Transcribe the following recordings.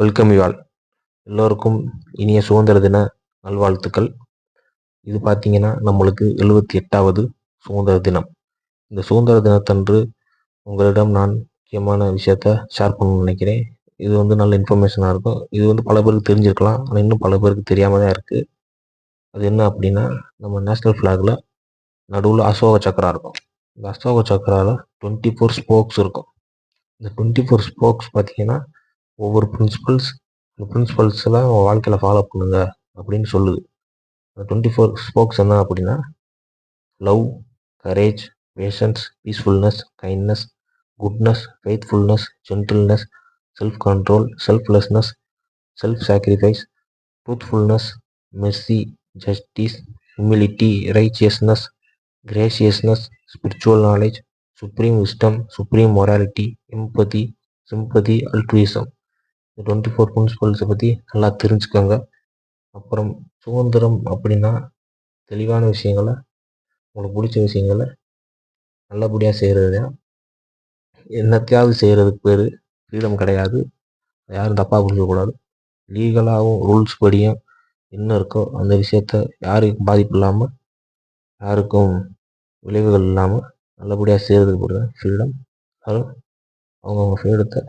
Welcome you all. எல்லோருக்கும் இனிய சுதந்திர தின நல்வாழ்த்துக்கள். இது பார்த்தீங்கன்னா நம்மளுக்கு எழுபத்தி எட்டாவது சுதந்திர தினம். இந்த சுதந்திர தினத்தன்று உங்களிடம் நான் முக்கியமான விஷயத்த ஷேர் பண்ணணும்னு நினைக்கிறேன். இது வந்து நல்ல இன்ஃபர்மேஷனாக இருக்கும். இது வந்து பல பேருக்கு தெரிஞ்சிருக்கலாம். ஆனால் இன்னும் பல பேருக்கு தெரியாமல் தான் இருக்குது அது என்ன அப்படின்னா நம்ம நேஷ்னல் ஃப்ளாகில் நடுவில் அசோக சக்கரா இருக்கும். இந்த அசோக சக்கராவில் டுவெண்ட்டி ஃபோர் ஸ்போக்ஸ் இருக்கும். இந்த டுவெண்ட்டி ஃபோர் ஸ்போக்ஸ் பார்த்தீங்கன்னா ஒவ்வொரு பிரின்சிபல்ஸ் அந்த பிரின்சிபல்ஸ் எல்லாம் உங்கள் வாழ்க்கையில் ஃபாலோ பண்ணுங்க அப்படின்னு சொல்லுது. அந்த டுவெண்ட்டி ஃபோர் ஸ்போக்ஸ் என்ன அப்படின்னா love courage patience peacefulness kindness goodness faithfulness gentleness self control selflessness self sacrifice truthfulness mercy justice humility righteousness graciousness spiritual knowledge supreme wisdom supreme morality empathy sympathy altruism twenty four பிரின்சிபல்ஸை பற்றி நல்லா தெரிஞ்சுக்கோங்க. அப்புறம் சுதந்திரம் அப்படின்னா தெளிவான விஷயங்களை உங்களுக்கு பிடிச்ச விஷயங்களை நல்லபடியாக செய்கிறது தான் என்னத்தையாவது செய்கிறதுக்கு பேர் ஃப்ரீடம் கிடையாது. யாரும் தப்பாக புரிஞ்சக்கூடாது லீகலாகவும் ரூல்ஸ் படியும் என்ன இருக்கோ அந்த விஷயத்த யாருக்கும் பாதிப்பு இல்லாமல் யாருக்கும் விளைவுகள் இல்லாமல் நல்லபடியாக செய்கிறதுக்கு பேர் தான் ஃப்ரீடம் அதுவும் அவங்கவுங்க ஃப்ரீடத்தை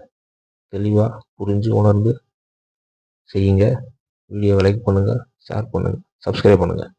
தெளிவாக புரிஞ்சு உணர்ந்து செய்யுங்க. வீடியோவை லைக் பண்ணுங்கள் ஷேர் பண்ணுங்கள் சப்ஸ்கிரைப் பண்ணுங்கள்